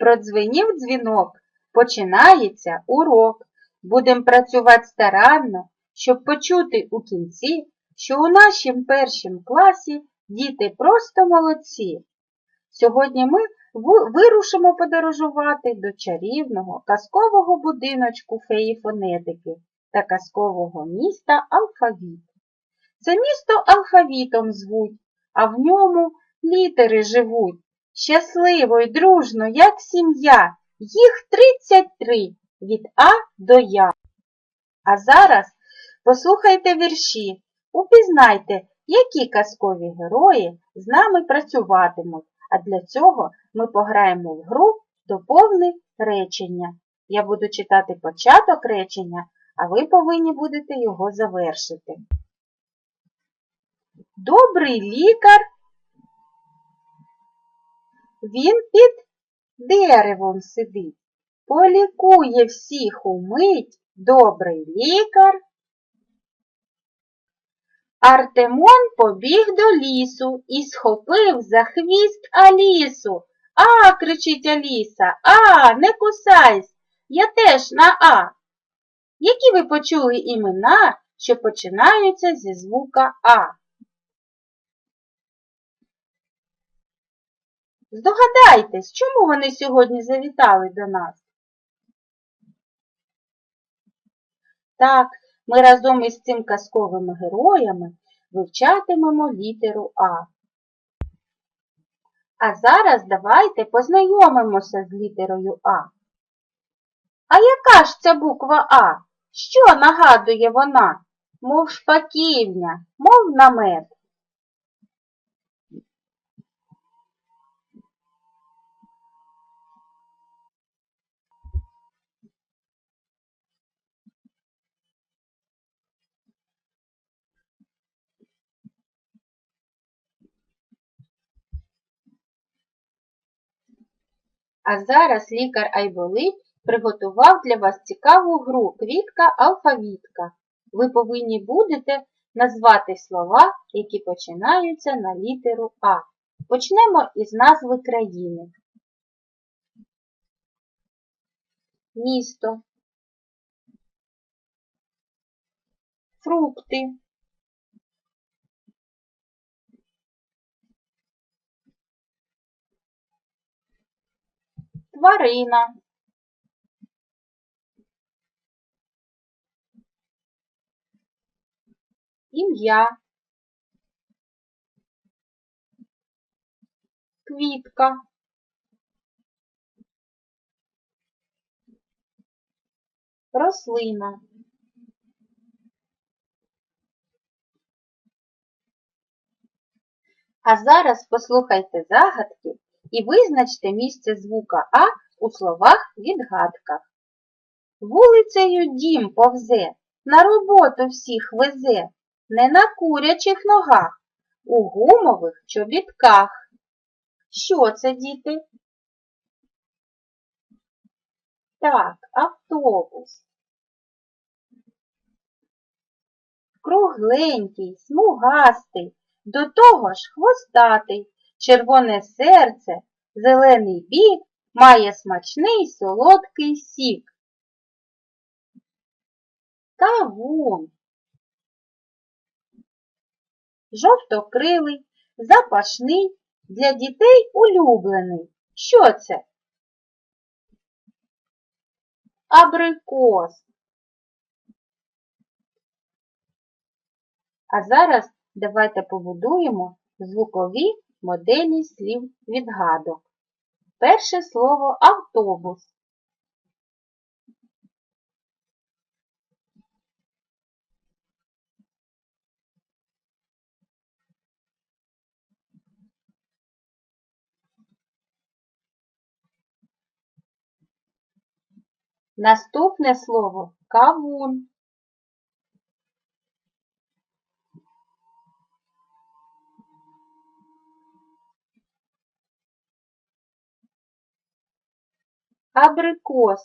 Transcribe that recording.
Продзвенів дзвінок, починається урок. Будем працювати старанно, щоб почути у кінці, що у нашім першім класі діти просто молодці. Сьогодні ми вирушимо подорожувати до чарівного казкового будиночку феї фонетики та казкового міста Алфавіт. Це місто алфавітом звуть, а в ньому літери живуть. Щасливо й дружно, як сім'я, їх 33 від А до Я. А зараз послухайте вірші, упізнайте, які казкові герої з нами працюватимуть, а для цього ми пограємо в гру «Доповни речення». Я буду читати початок речення, а ви повинні будете його завершити. Добрий лікар. Він під деревом сидить, полікує всіх умить, добрий лікар. Артемон побіг до лісу і схопив за хвіст Алісу. А, кричить Аліса, а, не кусайсь, я теж на А. Які ви почули імена, що починаються зі звука А? Здогадайтесь, чому вони сьогодні завітали до нас? Так, ми разом із цим казковими героями вивчатимемо літеру А. А зараз давайте познайомимося з літерою А. А яка ж ця буква А? Що нагадує вона? Мов шпаківня, мов намет. А зараз лікар Айболит приготував для вас цікаву гру квітка-алфавітка. Ви повинні будете назвати слова, які починаються на літеру А. Почнемо із назви країни. Місто. Фрукти. Тварина. Ім'я. Квітка. Рослина. А зараз послухайте загадки і визначте місце звука А у словах-відгадках. Вулицею дім повзе, на роботу всіх везе, не на курячих ногах, у гумових чобітках. Що це, діти? Так, автобус. Кругленький, смугастий, до того ж хвостатий, червоне серце, зелений бік, має смачний солодкий сік. Кавун. Жовтокрилий, запашний, для дітей улюблений. Що це? Абрикос. А зараз давайте побудуємо звукові моделі слів відгадок. Перше слово автобус. Наступне слово кавун. Абрикос.